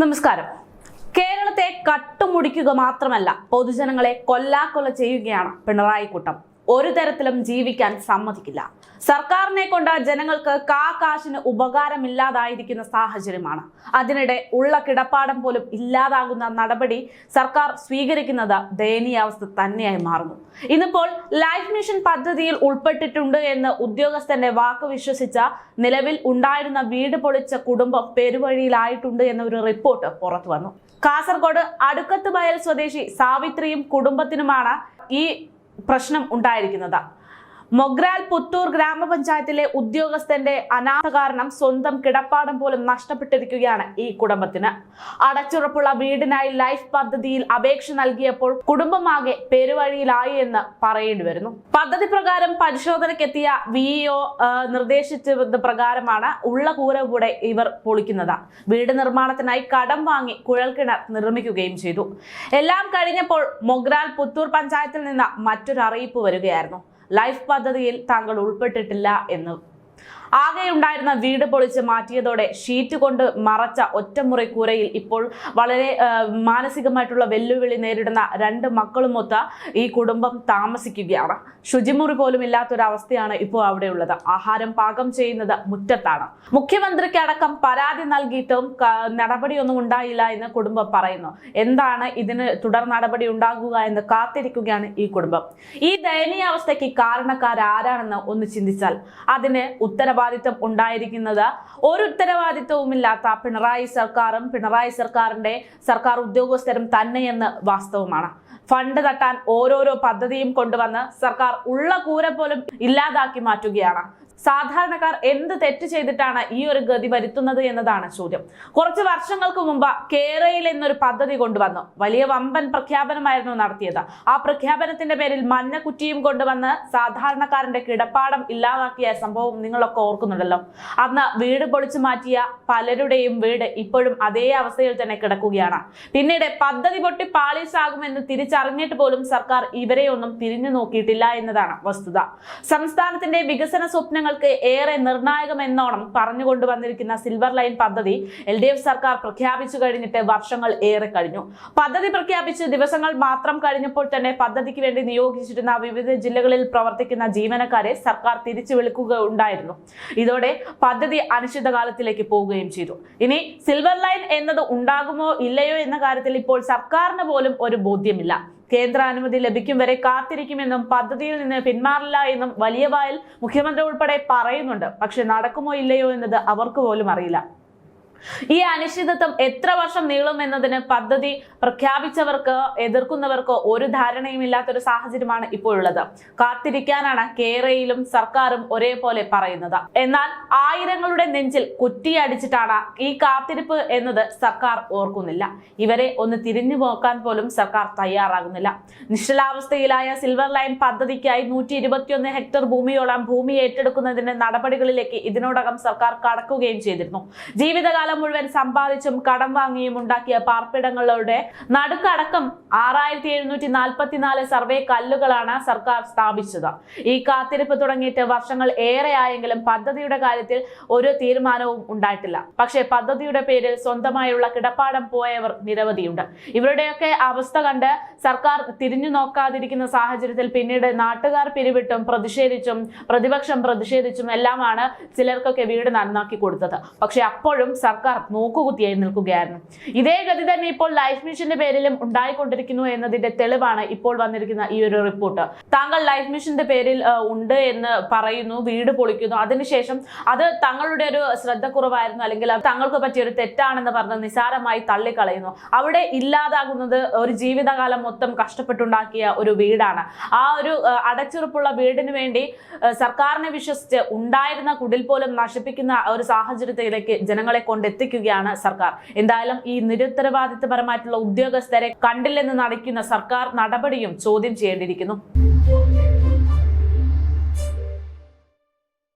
നമസ്കാരം. കേരളത്തെ കട്ടുമുടിക്കുക മാത്രമല്ല പൊതുജനങ്ങളെ കൊല്ലാക്കൊല ചെയ്യുകയാണ് പിണറായി കൂട്ടം. ഒരു തരത്തിലും ജീവിക്കാൻ സമ്മതിക്കില്ല. സർക്കാരിനെ കൊണ്ട് ജനങ്ങൾക്ക് കാ കാശിന് ഉപകാരമില്ലാതായിരിക്കുന്ന സാഹചര്യമാണ്. അതിനിടെ ഉള്ള കിടപ്പാടം പോലും ഇല്ലാതാകുന്ന നടപടി സർക്കാർ സ്വീകരിക്കുന്നത് ദയനീയാവസ്ഥ തന്നെയായി മാറുന്നു. ഇന്നിപ്പോൾ ലൈഫ് മിഷൻ പദ്ധതിയിൽ ഉൾപ്പെട്ടിട്ടുണ്ട് എന്ന് ഉദ്യോഗസ്ഥന്റെ വാക്ക് വിശ്വസിച്ച നിലവിൽ ഉണ്ടായിരുന്ന വീട് പൊളിച്ച കുടുംബം പെരുവഴിയിലായിട്ടുണ്ട് എന്നൊരു റിപ്പോർട്ട് പുറത്തു വന്നു. കാസർഗോഡ് അടുക്കത്ത് ബയൽ സ്വദേശി സാവിത്രിയും കുടുംബത്തിനുമാണ് ഈ പ്രശ്നം ഉണ്ടായിരിക്കുന്നത്. മൊഗ്രാൽ പുത്തൂർ ഗ്രാമപഞ്ചായത്തിലെ ഉദ്യോഗസ്ഥന്റെ അനാഥ കാരണം സ്വന്തം കിടപ്പാടം പോലും നഷ്ടപ്പെട്ടിരിക്കുകയാണ് ഈ കുടുംബത്തിന്. അടച്ചുറപ്പുള്ള വീടിനായി ലൈഫ് പദ്ധതിയിൽ അപേക്ഷ നൽകിയപ്പോൾ കുടുംബമാകെ പെരുവഴിയിലായി എന്ന് പറയേണ്ടി വരുന്നു. പദ്ധതി പ്രകാരം പരിശോധനയ്ക്കെത്തിയ വിഇഒ നിർദ്ദേശിച്ചത് പ്രകാരമാണ് ഉള്ള കൂര കൂടെ ഇവർ പൊളിക്കുന്നത്. വീട് നിർമ്മാണത്തിനായി കടം വാങ്ങി കുഴൽക്കിണർ നിർമ്മിക്കുകയും ചെയ്തു. എല്ലാം കഴിഞ്ഞപ്പോൾ മൊഗ്രാൽ പുത്തൂർ പഞ്ചായത്തിൽ നിന്ന് മറ്റൊരു അറിയിപ്പ് വരികയായിരുന്നു. ലൈഫ് പദ്ധതിയിൽ താങ്കൾ ഉൾപ്പെട്ടിട്ടില്ല എന്ന്. ആകെ ഉണ്ടായിരുന്ന വീട് പൊളിച്ച് മാറ്റിയതോടെ ഷീറ്റ് കൊണ്ട് മറച്ച ഒറ്റമുറി കൂരയിൽ ഇപ്പോൾ വളരെ മാനസികമായിട്ടുള്ള വെല്ലുവിളി നേരിടുന്ന രണ്ട് മക്കളുമൊത്ത് ഈ കുടുംബം താമസിക്കുകയാണ്. ശുചിമുറി പോലും ഇല്ലാത്തൊരവസ്ഥയാണ് ഇപ്പോൾ അവിടെയുള്ളത്. ആഹാരം പാകം ചെയ്യുന്നത് മുറ്റത്താണ്. മുഖ്യമന്ത്രിക്ക് അടക്കം പരാതി നൽകിയിട്ടും നടപടിയൊന്നും ഉണ്ടായില്ല എന്ന് കുടുംബം പറയുന്നു. എന്താണ് ഇതിന് തുടർ നടപടി ഉണ്ടാകുക എന്ന് കാത്തിരിക്കുകയാണ് ഈ കുടുംബം. ഈ ദയനീയാവസ്ഥയ്ക്ക് കാരണക്കാരാരാണെന്ന് ഒന്ന് ചിന്തിച്ചാൽ അതിന് ഉത്തരവാദിത്വം ഉണ്ടായിരിക്കുന്നത്? ഒരു ഉത്തരവാദിത്വവുമില്ലാത്ത പിണറായി സർക്കാരും പിണറായി സർക്കാരിന്റെ സർക്കാർ ഉദ്യോഗസ്ഥരും തന്നെയെന്ന് വാസ്തവമാണ്. ഫണ്ട് തട്ടാൻ ഓരോരോ പദ്ധതിയും കൊണ്ടുവന്ന് സർക്കാർ ഉള്ള കൂര പോലും ഇല്ലാതാക്കി മാറ്റുകയാണ്. സാധാരണക്കാർ എന്ത് തെറ്റ് ചെയ്തിട്ടാണ് ഈ ഒരു ഗതി വരുത്തുന്നത് എന്നതാണ് ചോദ്യം. കുറച്ച് വർഷങ്ങൾക്ക് മുമ്പ് കേരയിൽ എന്നൊരു പദ്ധതി കൊണ്ടുവന്നു. വലിയ വമ്പൻ പ്രഖ്യാപനമായിരുന്നു നടത്തിയത്. ആ പ്രഖ്യാപനത്തിന്റെ പേരിൽ മഞ്ഞക്കുറ്റിയും കൊണ്ടുവന്ന് സാധാരണക്കാരന്റെ കിടപ്പാടം ഇല്ലാതാക്കിയ സംഭവം നിങ്ങളൊക്കെ ഓർക്കുന്നുണ്ടല്ലോ. അന്ന് വീട് പൊളിച്ചു മാറ്റിയ പലരുടെയും വീട് ഇപ്പോഴും അതേ അവസ്ഥയിൽ തന്നെ കിടക്കുകയാണ്. പിന്നീട് പദ്ധതി പൊട്ടി പാളീസാകുമെന്ന് തിരിച്ചറിഞ്ഞിട്ട് പോലും സർക്കാർ ഇവരെയൊന്നും തിരിഞ്ഞു നോക്കിയിട്ടില്ല എന്നതാണ് വസ്തുത. സംസ്ഥാനത്തിന്റെ വികസന സ്വപ്നങ്ങൾക്ക് ഏറെ നിർണായകമെന്നോണം പറഞ്ഞുകൊണ്ടുവന്നിരിക്കുന്ന സിൽവർ ലൈൻ പദ്ധതി എൽ ഡി എഫ് സർക്കാർ പ്രഖ്യാപിച്ചു കഴിഞ്ഞിട്ട് വർഷങ്ങൾ ഏറെ കഴിഞ്ഞു. പദ്ധതി പ്രഖ്യാപിച്ച് ദിവസങ്ങൾ മാത്രം കഴിഞ്ഞപ്പോൾ തന്നെ പദ്ധതിക്ക് വേണ്ടി നിയോഗിച്ചിരുന്ന വിവിധ ജില്ലകളിൽ പ്രവർത്തിക്കുന്ന ജീവനക്കാരെ സർക്കാർ തിരിച്ചു വിളിക്കുക ഉണ്ടായിരുന്നു ഇതോടെ പദ്ധതി അനിശ്ചിതകാലത്തിലേക്ക് പോവുകയും ചെയ്തു. ഇനി സിൽവർ ലൈൻ എന്നത് ഉണ്ടാകുമോ ഇല്ലയോ എന്ന കാര്യത്തിൽ ഇപ്പോൾ സർക്കാരിന് പോലും ഒരു ബോധ്യമില്ല. കേന്ദ്ര അനുമതി ലഭിക്കും വരെ കാത്തിരിക്കുമെന്നും പദ്ധതിയിൽ നിന്ന് പിന്മാറില്ല എന്നും വലിയ വായിൽ മുഖ്യമന്ത്രി ഉൾപ്പെടെ പറയുന്നുണ്ട്. പക്ഷെ നടക്കുമോ ഇല്ലയോ എന്നത് അവർക്ക് പോലും അറിയില്ല. ഈ അനിശ്ചിതത്വം എത്ര വർഷം നീളും എന്നതിന് പദ്ധതി പ്രഖ്യാപിച്ചവർക്ക് എതിർക്കുന്നവർക്ക് ഒരു ധാരണയും ഇല്ലാത്തൊരു സാഹചര്യമാണ് ഇപ്പോഴുള്ളത്. കാത്തിരിക്കാനാണ് കേരളയിലും സർക്കാരും ഒരേപോലെ പറയുന്നത്. എന്നാൽ ആയിരങ്ങളുടെ നെഞ്ചിൽ കുറ്റിയടിച്ചിട്ടാണ് ഈ കാത്തിരിപ്പ് എന്നത് സർക്കാർ ഓർക്കുന്നില്ല. ഇവരെ ഒന്ന് തിരിഞ്ഞു നോക്കാൻ പോലും സർക്കാർ തയ്യാറാകുന്നില്ല. നിശ്ചലാവസ്ഥയിലായ സിൽവർ ലൈൻ പദ്ധതിക്കായി നൂറ്റി ഇരുപത്തിയൊന്ന് ഹെക്ടർ ഭൂമിയോളം ഭൂമി ഏറ്റെടുക്കുന്നതിന്റെ നടപടികളിലേക്ക് ഇതിനോടകം സർക്കാർ കടക്കുകയും ചെയ്തിരുന്നു. ജീവിതകാലം മുഴുവൻ സമ്പാദിച്ചും കടം വാങ്ങിയും ഉണ്ടാക്കിയ പാർപ്പിടങ്ങളുടെ നടുക്കടക്കം ആറായിരത്തി എഴുന്നൂറ്റി നാൽപ്പത്തിനാല് സർവേ കല്ലുകളാണ് സർക്കാർ സ്ഥാപിച്ചത്. ഈ കാത്തിരിപ്പ് തുടങ്ങിയിട്ട് വർഷങ്ങൾ ഏറെയായെങ്കിലും പദ്ധതിയുടെ കാര്യത്തിൽ ഒരു തീരുമാനവും ഉണ്ടായിട്ടില്ല. പക്ഷേ പദ്ധതിയുടെ പേരിൽ സ്വന്തമായുള്ള കിടപ്പാടം പോയവർ നിരവധിയുണ്ട്. ഇവരുടെയൊക്കെ അവസ്ഥ കണ്ട് സർക്കാർ തിരിഞ്ഞു നോക്കാതിരിക്കുന്ന സാഹചര്യത്തിൽ പിന്നീട് നാട്ടുകാർ പിരിവിട്ടും പ്രതിഷേധിച്ചും പ്രതിപക്ഷം പ്രതിഷേധിച്ചും എല്ലാമാണ് ചിലർക്കൊക്കെ വീട് നന്നാക്കി കൊടുത്തത്. പക്ഷെ അപ്പോഴും സർക്കാർ നോക്കുകുത്തിയായി നിൽക്കുകയായിരുന്നു. ഇതേ ഗതി തന്നെ ഇപ്പോൾ ലൈഫ് മിഷന്റെ പേരിലും ഉണ്ടായിക്കൊണ്ടിരിക്കുന്നു എന്നതിന്റെ തെളിവാണ് ഇപ്പോൾ വന്നിരിക്കുന്ന ഈ ഒരു റിപ്പോർട്ട്. താങ്കൾ ലൈഫ് മിഷന്റെ പേരിൽ ഉണ്ട് എന്ന് പറയുന്നു വീട് പൊളിക്കുന്നു. അതിനുശേഷം അത് തങ്ങളുടെ ഒരു ശ്രദ്ധക്കുറവായിരുന്നു അല്ലെങ്കിൽ തങ്ങൾക്ക് പറ്റിയ ഒരു തെറ്റാണെന്ന് പറഞ്ഞ് നിസാരമായി തള്ളിക്കളയുന്നു. അവിടെ ഇല്ലാതാകുന്നത് ഒരു ജീവിതകാലം മൊത്തം കഷ്ടപ്പെട്ടുണ്ടാക്കിയ ഒരു വീടാണ്. ആ ഒരു അടച്ചുറപ്പുള്ള വീടിന് വേണ്ടി സർക്കാരിനെ വിശ്വസിച്ച് ഉണ്ടായിരുന്ന കുടിൽ പോലും നശിപ്പിക്കുന്ന ഒരു സാഹചര്യത്തിലേക്ക് ജനങ്ങളെ കൊണ്ടെത്തിക്കുകയാണ് സർക്കാർ. എന്തായാലും ഈ നിരുത്തരവാദിത്വപരമായിട്ടുള്ള ഉദ്യോഗസ്ഥരെ കണ്ടില്ലെന്ന് നടിക്കുന്ന സർക്കാർ നടപടിയും ചോദ്യം ചെയ്യേണ്ടിയിരിക്കുന്നു.